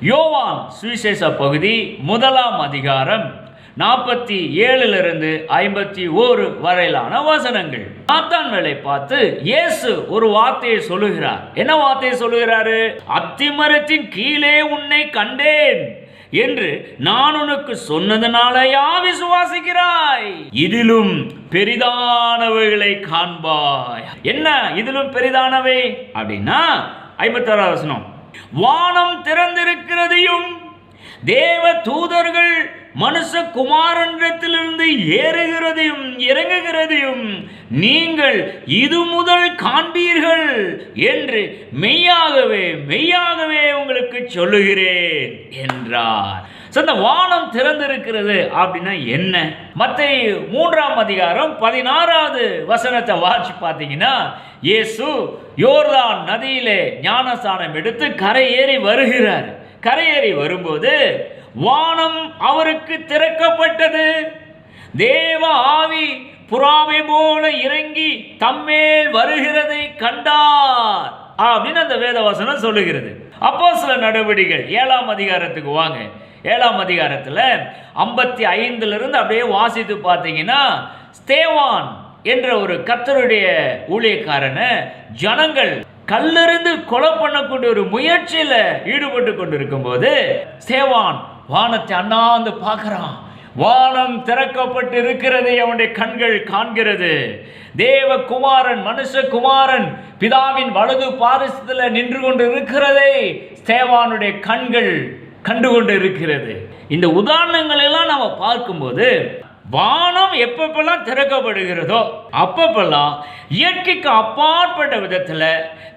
யோவான் சுவிசேஷ பகுதி முதலாம் அதிகாரம் நாற்பத்தி ஏழிலிருந்து ஐம்பத்தி ஓரு வரையிலான வசனங்கள். நாத்தான் வேலை பார்த்து இயேசு ஒரு வார்த்தையை சொல்லுகிறார். என்ன வார்த்தையை சொல்லுகிறாரு? அத்திமரத்தின் கீழே உன்னை கண்டேன் என்று நான் உனக்கு சொன்னதனாலயா விசுவாசிக்கிறாய்? இதிலும் பெரிதானவைகளை காண்பாய். என்ன? இதிலும் பெரிதானவை? அப்படின்னா ஐம்பத்தாறாவது வசனம். வானம் திறந்திருக்கிறதையும் தேவ தூதர்கள் மனுஷ குமாரனிடத்திலிருந்து ஏறுகிறதையும் இறங்குகிறதையும் நீங்கள் இது முதல் காண்பீர்கள் என்று மெய்யாகவே மெய்யாகவே உங்களுக்கு சொல்லுகிறேன் என்றார். ஸோ இந்த வானம் திறந்திருக்கிறது அப்படின்னா என்ன? மற்ற மூன்றாம் அதிகாரம் பதினாறாவது வசனத்தை வாட்சி பார்த்தீங்கன்னா இயேசு யோர்தான் நதியிலே ஞானஸ்தானம் எடுத்து கரையேறி வருகிறார். கரையேறி வரும்போது வானம் அவருக்கு திறக்கப்பட்டது. தேவ ஆவி புறாவை போல இறங்கி தம்மேல் வருகிறதை கண்டார் அப்படின்னு அந்த வேதவசனம் சொல்லுகிறது. அப்போ சில நடவடிக்கைகள் ஏழாம் அதிகாரத்துக்கு வாங்க. ஏழாம் அதிகாரத்தில் ஐம்பத்தி ஐந்துலேருந்து அப்படியே வாசித்து பார்த்தீங்கன்னா ஸ்தேவான் என்ற ஒரு கத்தருடைய ஊழியக்காரனை ஜனங்கள் கல்லிருந்து கொலை பண்ணக்கூடிய ஒரு முயற்சியில் ஈடுபட்டு கொண்டிருக்கும் போது ஸ்தேவான் வானத்தை அண்ணாந்து பார்க்குறான். வானம் திறக்கப்பட்டு இருக்கிறதை அவனுடைய கண்கள் காண்கிறது. தேவகுமாரன் மனுஷகுமாரன் பிதாவின் வலது பாரிசத்தில் நின்று கொண்டு இருக்கிறதை ஸ்தேவானுடைய கண்கள் கண்டு கொண்டு இருக்கிறது இந்த உதாரணங்கள் எல்லாம் நாம் பார்க்கும்போது வானம் எப்பப்பெல்லாம் திறக்கப்படுகிறதோ அப்பப்பெல்லாம் இயற்கைக்கு அப்பாற்பட்ட விதத்தில்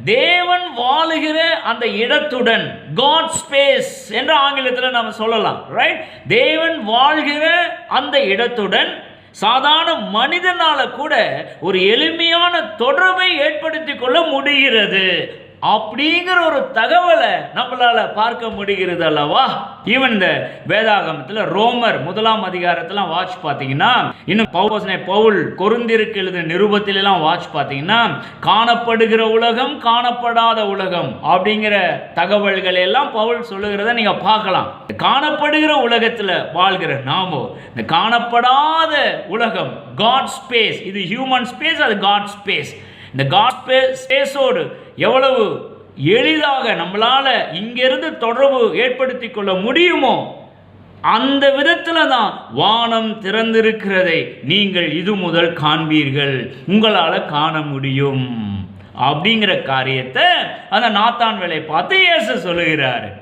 தேவன் வாழுகிற அந்த இடத்துடன் காட் ஸ்பேஸ் என்ற ஆங்கிலத்தில் நம்ம சொல்லலாம் ரைட் தேவன் வாழ்கிற அந்த இடத்துடன் சாதாரண மனிதனால கூட ஒரு எளிமையான தொடர்பை ஏற்படுத்தி கொள்ள முடிகிறது. அப்படிங்கிற ஒரு தகவலை நம்மளால பார்க்க முடிகிறது அல்லவா? ஈவன் இந்த வேதாகமத்தில் ரோமர் முதலாம் அதிகாரத்திலாம் வாட்ச் பார்த்தீங்கன்னா இன்னும் பௌசனை பவுல் கொருந்திருக்கு எழுதின நிருபத்திலெல்லாம் வாட்ச் பார்த்தீங்கன்னா காணப்படுகிற உலகம் காணப்படாத உலகம் அப்படிங்கிற தகவல்களை எல்லாம் பவுல் சொல்லுகிறத நீங்க பார்க்கலாம். காணப்படுகிற உலகத்தில் வாழ்கிற நாமோ இந்த காணப்படாத உலகம் காட் ஸ்பேஸ் இது ஹியூமன் ஸ்பேஸ் அது காட் ஸ்பேஸ் இந்த காட் ஸ்பேஸோடு எவ்வளவு எளிதாக நம்மளால் இங்கிருந்து தொடர்பு ஏற்படுத்தி கொள்ள முடியுமோ அந்த விதத்தில் தான் வானம் திறந்திருக்கிறதை நீங்கள் இது முதல் காண்பீர்கள். உங்களால் காண முடியும். அப்படிங்கிற காரியத்தை அந்த நாத்தான் வேலை பார்த்து இயேசு சொல்லுகிறார்.